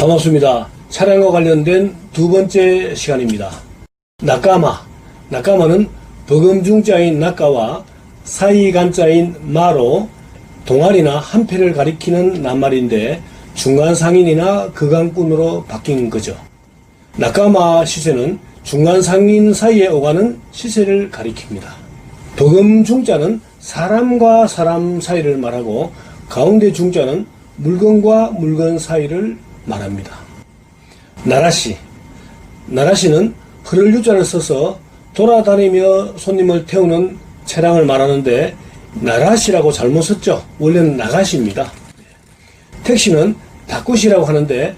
반갑습니다. 차량과 관련된 두 번째 시간입니다. 낙가마. 낙가마는 버금중자인 낙가와 사이간자인 마로 동아리나 한패를 가리키는 낱말인데 중간 상인이나 극강꾼으로 바뀐 거죠. 낙가마 시세는 중간 상인 사이에 오가는 시세를 가리킵니다. 버금중자는 사람과 사람 사이를 말하고 가운데 중자는 물건과 물건 사이를 말합니다. 나라시. 나라시는 흐를 유자를 써서 돌아다니며 손님을 태우는 차량을 말하는데 나라시라고 잘못 썼죠. 원래는 나가시입니다. 택시는 바꾸시라고 하는데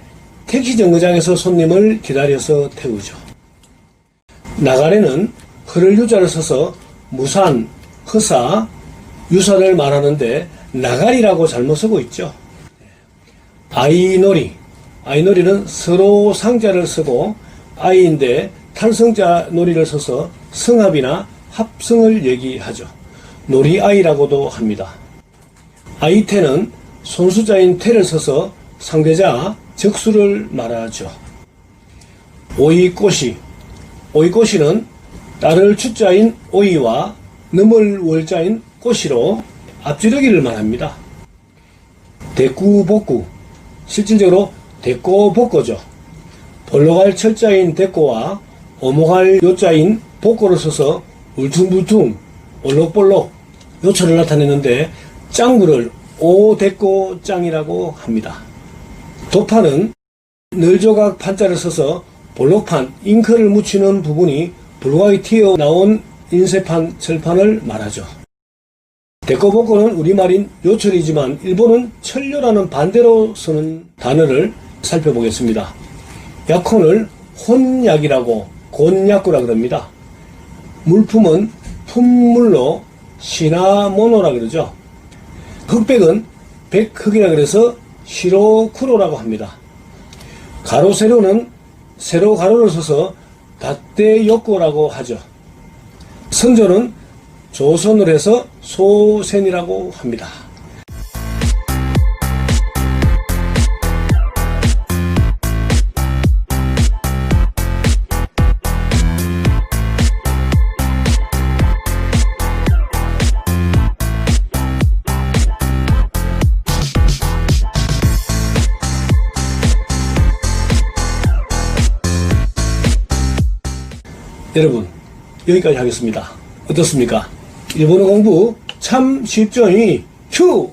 택시 정거장에서 손님을 기다려서 태우죠. 나가래는 흐를 유자를 써서 무산, 허사, 유사를 말하는데 나가리라고 잘못 쓰고 있죠. 아이놀이. 아이놀이는 서로 상자를 쓰고 아이인데 탈성자 놀이를 써서 성합이나 합성을 얘기하죠. 놀이아이라고도 합니다. 아이태는 손수자인 태를 써서 상대자 적수를 말하죠. 오이꼬시. 오이꼬시는 딸을 추자인 오이와 넘을 월자인 꼬시로 앞지르기를 말합니다. 대꾸복구. 실질적으로 대꼬복거죠. 벌러갈 철자인 대꼬와 오목할 요자인 복거를 써서 울퉁불퉁, 올록볼록 요철을 나타내는데 짱구를 오대꼬 짱이라고 합니다. 도파는 늘조각 판자를 써서 볼록판, 잉크를 묻히는 부분이 불과히 튀어나온 인쇄판, 철판을 말하죠. 데코복고는 우리말인 요철이지만 일본은 철료라는 반대로 쓰는 단어를 살펴보겠습니다. 약혼을 혼약이라고 곤약구라 그럽니다. 물품은 품물로 시나모노라 그러죠. 흑백은 백흑이라 그래서 시로쿠로라고 합니다. 가로 세로는 세로 가로를 써서 다떼욕고라고 하죠. 선조는 조선을 해서 소센이라고 합니다. 여러분, 여기까지 하겠습니다. 어떻습니까? 일본어 공부 참 쉽죠? 이 큐!